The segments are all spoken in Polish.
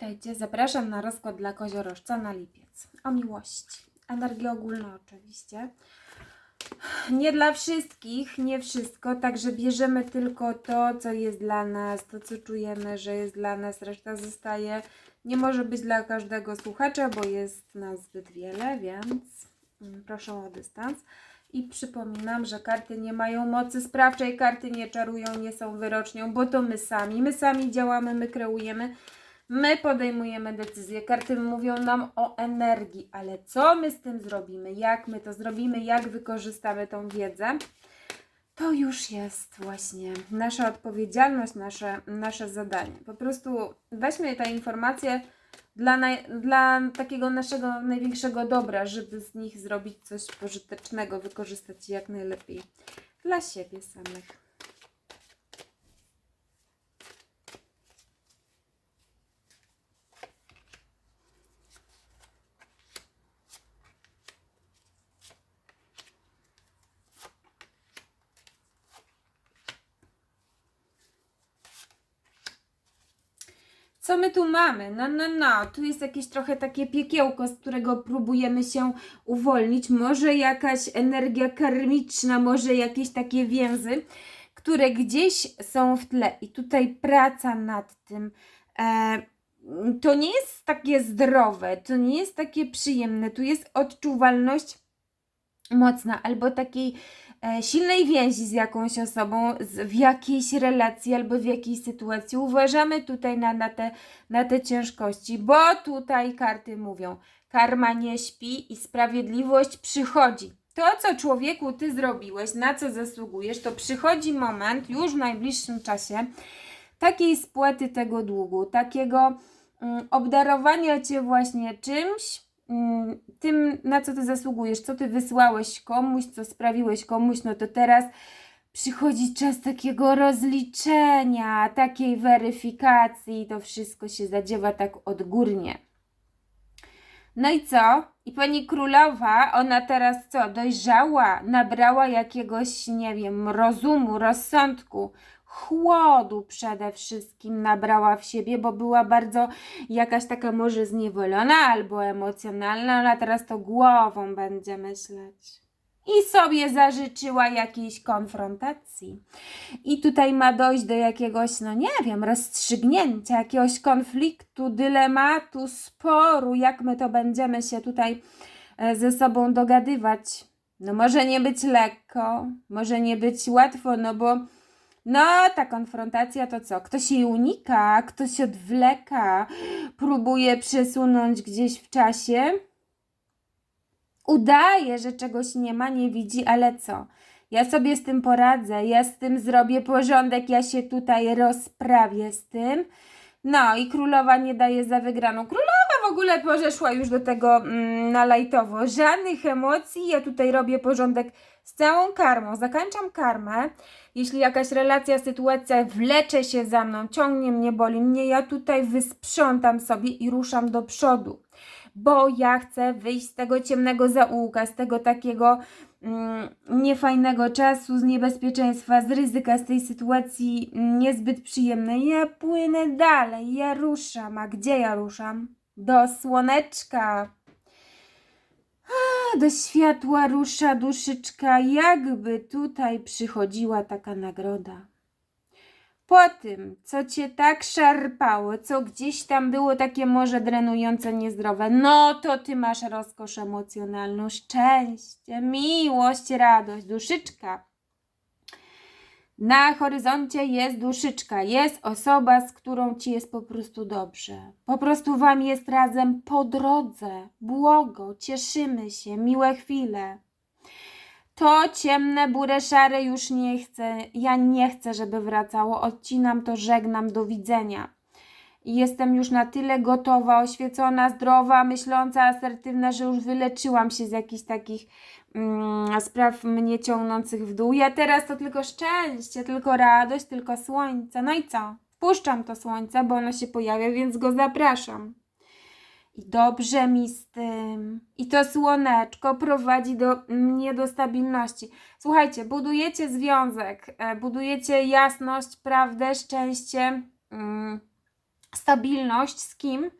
Witajcie, zapraszam na rozkład dla koziorożca na lipiec. O miłości. Energię ogólną oczywiście. Nie dla wszystkich, nie wszystko, także bierzemy tylko to, co jest dla nas, to, co czujemy, że jest dla nas, reszta zostaje. Nie może być dla każdego słuchacza, bo jest nas zbyt wiele, więc mm, proszę o dystans. I przypominam, że karty nie mają mocy sprawczej, karty nie czarują, nie są wyrocznią, bo to my sami. My sami działamy, my kreujemy, my podejmujemy decyzje. Karty mówią nam o energii, ale co my z tym zrobimy, jak my to zrobimy, jak wykorzystamy tą wiedzę, to już jest właśnie nasza odpowiedzialność, nasze, nasze zadanie. Po prostu weźmy te informacje dla, naj, dla takiego naszego największego dobra, żeby z nich zrobić coś pożytecznego, wykorzystać je jak najlepiej dla siebie samych. Co my tu mamy? No, no, no. Tu jest jakieś trochę takie piekiełko, z którego próbujemy się uwolnić. Może jakaś energia karmiczna, może jakieś takie więzy, które gdzieś są w tle. I tutaj praca nad tym. E, to nie jest takie zdrowe, to nie jest takie przyjemne. Tu jest odczuwalność mocna albo takiej silnej więzi z jakąś osobą, z, w jakiejś relacji albo w jakiejś sytuacji. Uważamy tutaj na, na, te, na te ciężkości, bo tutaj karty mówią, karma nie śpi i sprawiedliwość przychodzi. To, co człowieku ty zrobiłeś, na co zasługujesz, to przychodzi moment już w najbliższym czasie takiej spłaty tego długu, takiego mm, obdarowania cię właśnie czymś, tym, na co ty zasługujesz, co ty wysłałeś komuś, co sprawiłeś komuś, no to teraz przychodzi czas takiego rozliczenia, takiej weryfikacji, to wszystko się zadziewa tak odgórnie. No i co? I pani królowa, ona teraz co? Dojrzała, nabrała jakiegoś, nie wiem, rozumu, rozsądku, chłodu przede wszystkim nabrała w siebie, bo była bardzo jakaś taka może zniewolona albo emocjonalna. Ona teraz to głową będzie myśleć. I sobie zażyczyła jakiejś konfrontacji. I tutaj ma dojść do jakiegoś, no nie wiem, rozstrzygnięcia, jakiegoś konfliktu, dylematu, sporu, jak my to będziemy się tutaj e, ze sobą dogadywać. No może nie być lekko, może nie być łatwo, no bo no ta konfrontacja to co? Ktoś jej unika, ktoś odwleka, próbuje przesunąć gdzieś w czasie. Udaje, że czegoś nie ma, nie widzi, ale co? Ja sobie z tym poradzę, ja z tym zrobię porządek, ja się tutaj rozprawię z tym. No i królowa nie daje za wygraną. Królowa w ogóle porzeszła już do tego mm, na lajtowo. Żadnych emocji, ja tutaj robię porządek z całą karmą. Zakańczam karmę. Jeśli jakaś relacja, sytuacja wlecze się za mną, ciągnie mnie, boli mnie, ja tutaj wysprzątam sobie i ruszam do przodu. Bo ja chcę wyjść z tego ciemnego zaułka, z tego takiego mm, niefajnego czasu, z niebezpieczeństwa, z ryzyka, z tej sytuacji mm, niezbyt przyjemnej. Ja płynę dalej, ja ruszam. A gdzie ja ruszam? Do słoneczka. Do światła rusza duszyczka, jakby tutaj przychodziła taka nagroda. Po tym, co cię tak szarpało, co gdzieś tam było takie może drenujące, niezdrowe, no to ty masz rozkosz emocjonalną, szczęście, miłość, radość, duszyczka. Na horyzoncie jest duszyczka, jest osoba, z którą ci jest po prostu dobrze. Po prostu wam jest razem po drodze, błogo, cieszymy się, miłe chwile. To ciemne, burę, szare już nie chcę. Ja nie chcę, żeby wracało. Odcinam to, żegnam, do widzenia. I jestem już na tyle gotowa, oświecona, zdrowa, myśląca, asertywna, że już wyleczyłam się z jakichś takich mm, spraw mnie ciągnących w dół. Ja teraz to tylko szczęście, tylko radość, tylko słońce. No i co? Wpuszczam to słońce, bo ono się pojawia, więc go zapraszam. I dobrze mi z tym. I to słoneczko prowadzi do mnie do stabilności. Słuchajcie, budujecie związek, e, budujecie jasność, prawdę, szczęście, mm, stabilność z kim?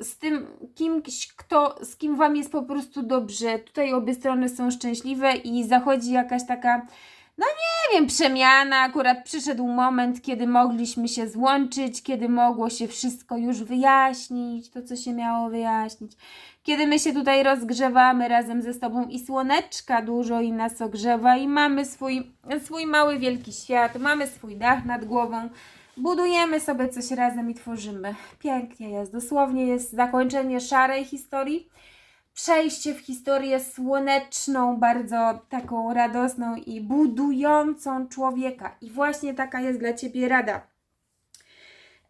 Z tym kimś, kto, z kim wam jest po prostu dobrze. Tutaj obie strony są szczęśliwe i zachodzi jakaś taka, no nie wiem, przemiana. Akurat przyszedł moment, kiedy mogliśmy się złączyć, kiedy mogło się wszystko już wyjaśnić, to co się miało wyjaśnić. Kiedy my się tutaj rozgrzewamy razem ze sobą i słoneczka dużo i nas ogrzewa i mamy swój, swój mały wielki świat, mamy swój dach nad głową, budujemy sobie coś razem i tworzymy. Pięknie jest, dosłownie jest zakończenie szarej historii, przejście w historię słoneczną, bardzo taką radosną i budującą człowieka. I właśnie taka jest dla Ciebie rada.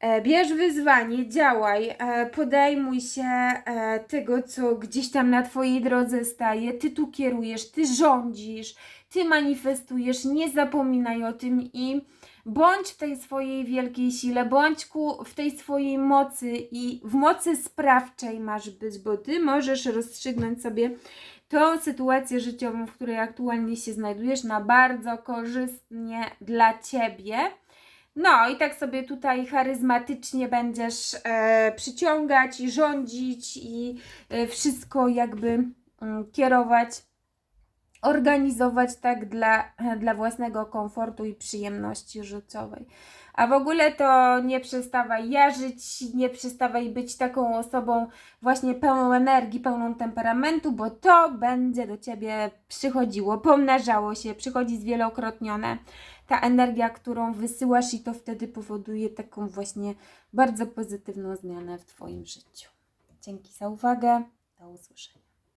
E, Bierz wyzwanie, działaj, e, podejmuj się e, tego, co gdzieś tam na Twojej drodze staje. Ty tu kierujesz, Ty rządzisz, Ty manifestujesz, nie zapominaj o tym i bądź w tej swojej wielkiej sile, bądź ku, w tej swojej mocy i w mocy sprawczej masz być, bo Ty możesz rozstrzygnąć sobie tą sytuację życiową, w której aktualnie się znajdujesz, na bardzo korzystnie dla Ciebie. No i tak sobie tutaj charyzmatycznie będziesz e, przyciągać i rządzić i e, wszystko jakby mm, kierować, organizować tak dla, dla własnego komfortu i przyjemności życiowej. A w ogóle to nie przestawaj jarzyć, nie przestawaj być taką osobą właśnie pełną energii, pełną temperamentu, bo to będzie do Ciebie przychodziło, pomnażało się, przychodzi zwielokrotnione ta energia, którą wysyłasz i to wtedy powoduje taką właśnie bardzo pozytywną zmianę w Twoim życiu. Dzięki za uwagę, do usłyszenia.